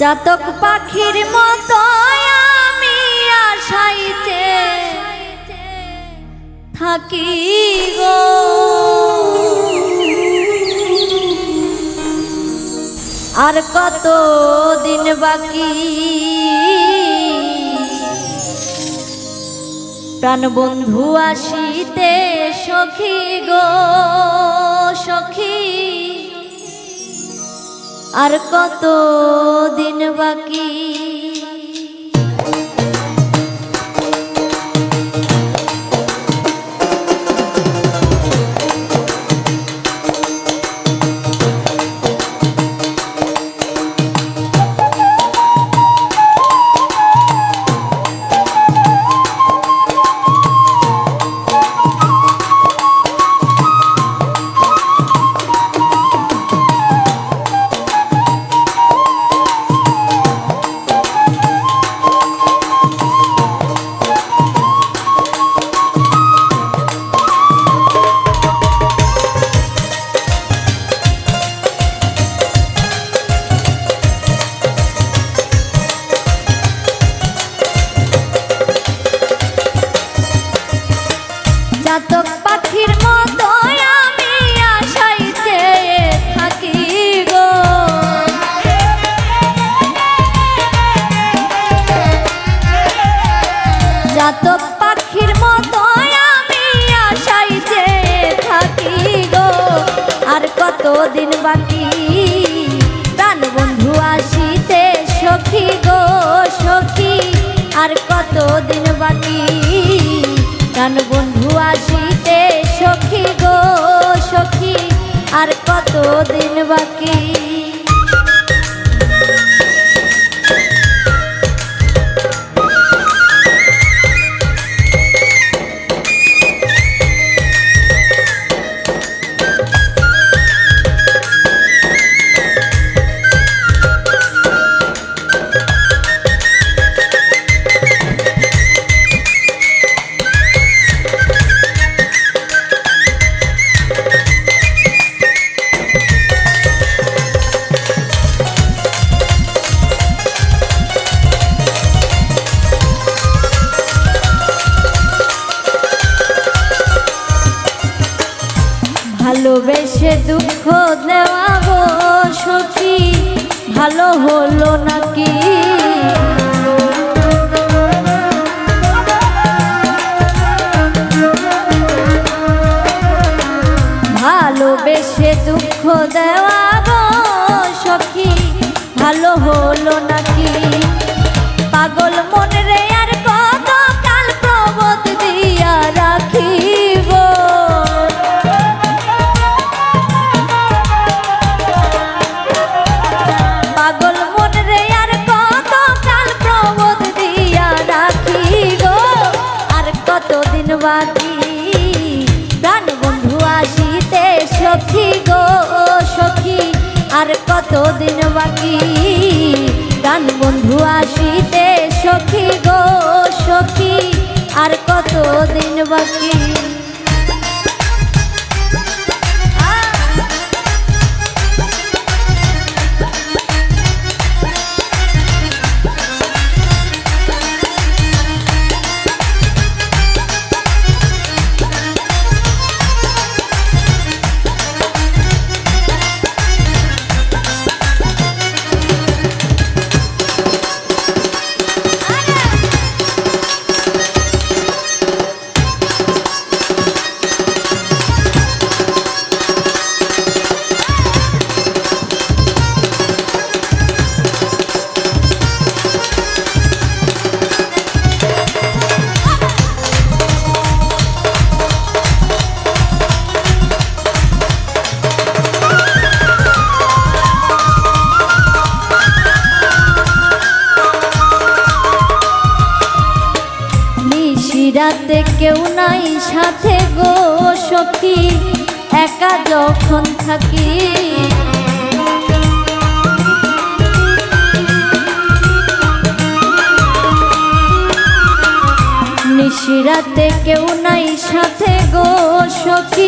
চাতক পাখির মতো আমি আশাইতে থাকি গো। আর কত দিন বাকি? প্রাণ বন্ধু আসিতে সখী গো, সখী। আর কত দিন বাকি? চাতক পাখির মতো আমি আশাইতে থাকি গো। চাতক পাখির মতো আমি আশাইতে থাকি গো। আর কত দিন বাকি? প্রাণ বন্ধু আসিতে সখী গো, সখী। আর কত দিন বাকি? প্রাণ বন্ধু আর কত দিন বাকি? দুঃখ দেওয়া গো সখী, ভালো হলো নাকি? ভালোবেসে দুঃখ দেওয়া গো সখী, ভালো হলো নাকি? পাগল মন রে বাকি। প্রাণ বন্ধু আসিতে সখী গো সখী। আর কতদিন বাকি? প্রাণ বন্ধু আসিতে নাই সাথে গো সখী একা যখন থাকি। নিশিরাতে কেউ নাই সাথে গো সখী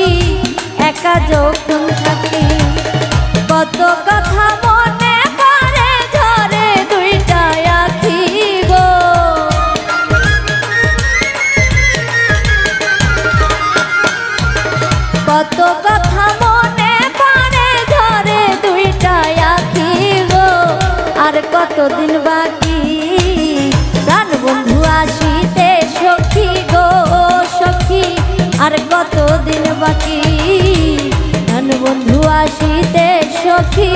কথা মনে পড়ে ধরে দুইটা আঁকি গো। বাকি? প্রাণ বন্ধু আসিতে সখী গো, সখী। আর কতদিন বাকি? প্রাণ বন্ধু আসিতে সখী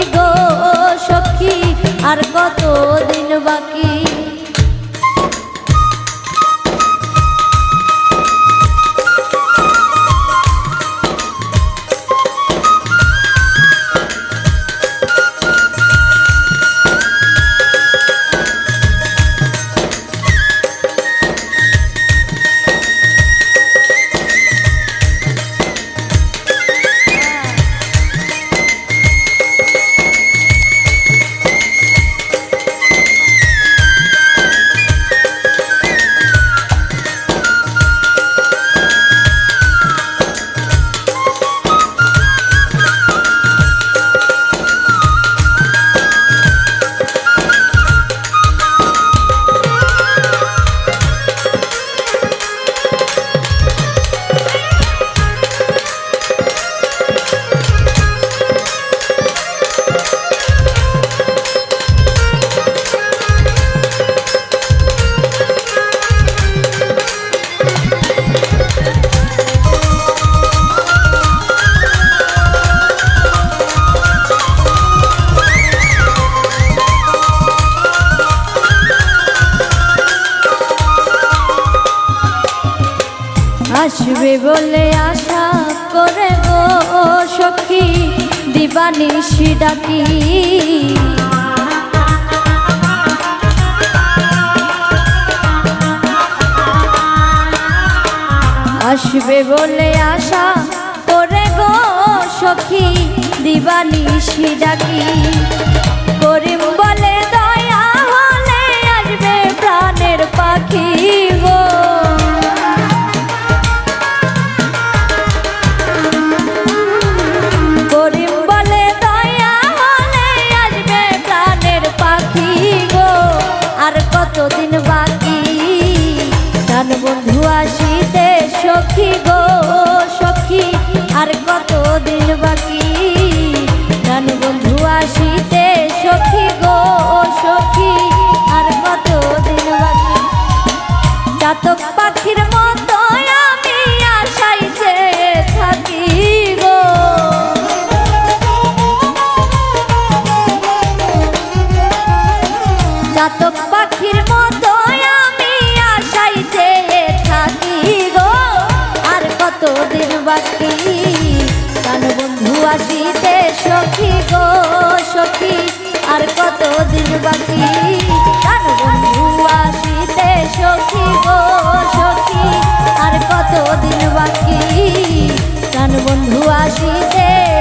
সখী। আর কতদিন বাকি? আসবে বলে আশা করে গো সখী দিবানিশি ডাকি। আসবে বলে আশা করে গো সখী দিবানিশি ডাকি। করিম বলে দয়া হলে আসবে প্রাণের পাখি গো। সখী গো সখী আর কতদিন বন্ধু আসিতে সখী গো, সখী। আর কতদিন বাকি? তার বন্ধু আসিতে সখী গো, সখী। আর কতদিন বাকি? প্রাণ বন্ধু আসিতে